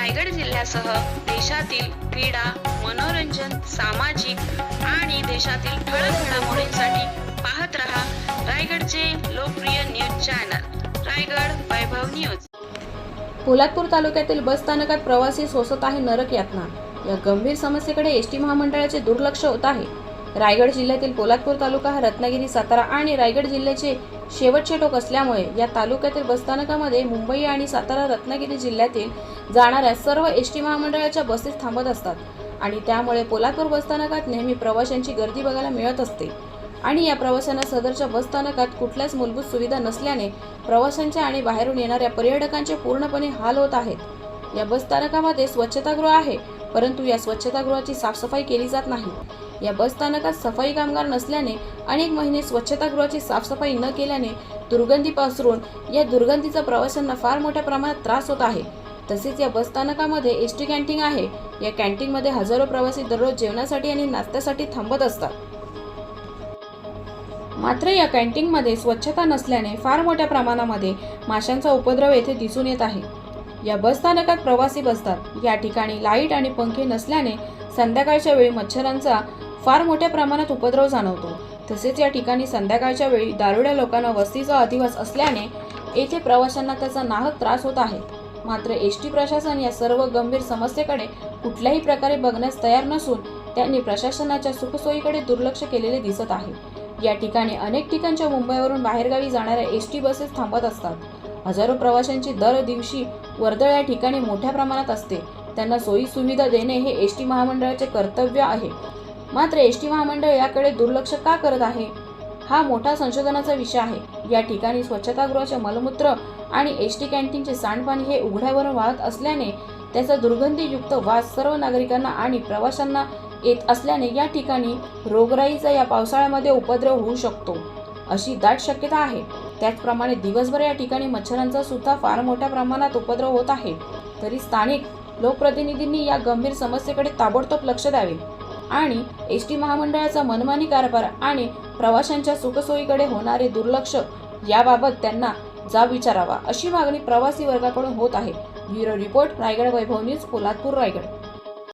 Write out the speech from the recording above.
रायगड जिल्ह्यासह देशातील क्रीडा मनोरंजन सामाजिक आणि देशातील ठळक घडामोडींसाठी पाहत रहा रायगडचे लोकप्रिय news channel Raigad Vaibhav news. Poladpur तालुक्यातील बस स्थानकात प्रवासी सोसत आहे नरक यातना. या गंभीर समस्येकडे एस टी महामंडळाचे दुर्लक्ष होत आहे. रायगड जिल्ह्यातील पोलादपूर तालुका हा रत्नागिरी सातारा आणि रायगड जिल्ह्याचे शेवटचे टोक असल्यामुळे या तालुक्यातील बसस्थानकामध्ये मुंबई आणि सातारा रत्नागिरी जिल्ह्यातील जाणाऱ्या सर्व एस टी महामंडळाच्या बसेस थांबत असतात आणि त्यामुळे पोलादपूर बसस्थानकात नेहमी प्रवाशांची गर्दी बघायला मिळत असते. आणि या प्रवाशांना सदरच्या बसस्थानकात कुठल्याच मूलभूत सुविधा नसल्याने प्रवाशांच्या आणि बाहेरून येणाऱ्या पर्यटकांचे पूर्णपणे हाल होत आहेत. या बसस्थानकामध्ये स्वच्छतागृह आहे परंतु या स्वच्छतागृहाची साफसफाई केली जात नाही. या बसस्थानकात सफाई कामगार नसल्याने अनेक महिने स्वच्छतागृहाची साफसफाई न केल्याने दुर्गंधी पसरून या दुर्गंधीचा प्रवाशांना फार मोठ्या प्रमाणात त्रास होत आहे. तसेच या बसस्थानकामध्ये एस टी कॅन्टीन आहे. या कॅन्टीनमध्ये हजारो प्रवासी दररोज जेवणासाठी आणि नाश्त्यासाठी थांबत असतात. मात्र या कॅन्टीनमध्ये स्वच्छता नसल्याने फार मोठ्या प्रमाणामध्ये माशांचा उपद्रव येथे दिसून येत आहे. या बसस्थानकात प्रवासी बसतात. या ठिकाणी लाइट आणि पंखे नसल्याने संध्याकाळच्या वेळी मच्छरांचा फार मोठ्या प्रमाणात उपद्रव जाणवतो. तसेच या ठिकाणी संध्याकाळच्या वेळी दारुड्या लोकांना वस्तीचा अधिवास असल्याने येथे प्रवाशांना त्याचा नाहक त्रास होत आहे. मात्र एस टी प्रशासन या सर्व गंभीर समस्येकडे कुठल्याही प्रकारे बघण्यास तयार नसून त्यांनी प्रशासनाच्या सुखसोयीकडे दुर्लक्ष केलेले दिसत आहे. या ठिकाणी अनेक ठिकाणच्या मुंबईवरून बाहेरगावी जाणाऱ्या एस टी बसेस थांबत असतात. हजारो प्रवाशांची दर दिवशी वर्दळ या ठिकाणी मोठ्या प्रमाणात असते. त्यांना सोयी सुविधा देणे हे एस टी महामंडळाचे कर्तव्य आहे. मात्र एस टी महामंडळ याकडे दुर्लक्ष का करत आहे? हा मोठा संशोधनाचा विषय आहे. या ठिकाणी स्वच्छतागृहाचे मलमूत्र आणि एस टी कॅन्टीनचे सांडपाणी हे उघड्यावर वाहत असल्याने त्याचा दुर्गंधीयुक्त वास सर्व नागरिकांना आणि प्रवाशांना येत असल्याने या ठिकाणी रोगराईचा या पावसाळ्यामध्ये उपद्रव होऊ शकतो अशी दाट शक्यता आहे. त्याचप्रमाणे दिवसभर या ठिकाणी मच्छरांचा सुद्धा फार मोठ्या प्रमाणात उपद्रव होत आहे. तरी स्थानिक लोकप्रतिनिधींनी या गंभीर समस्येकडे ताबडतोब लक्ष द्यावे. आणि एस टी महामंडळाचा मनमानी कारभार आणि प्रवाशांच्या सुखसोयीकडे होणारे दुर्लक्ष याबाबत त्यांना जाब विचारावा अशी मागणी प्रवासी वर्गाकडून होत आहे. Bureau report Raigad Vaibhav news Poladpur Raigad.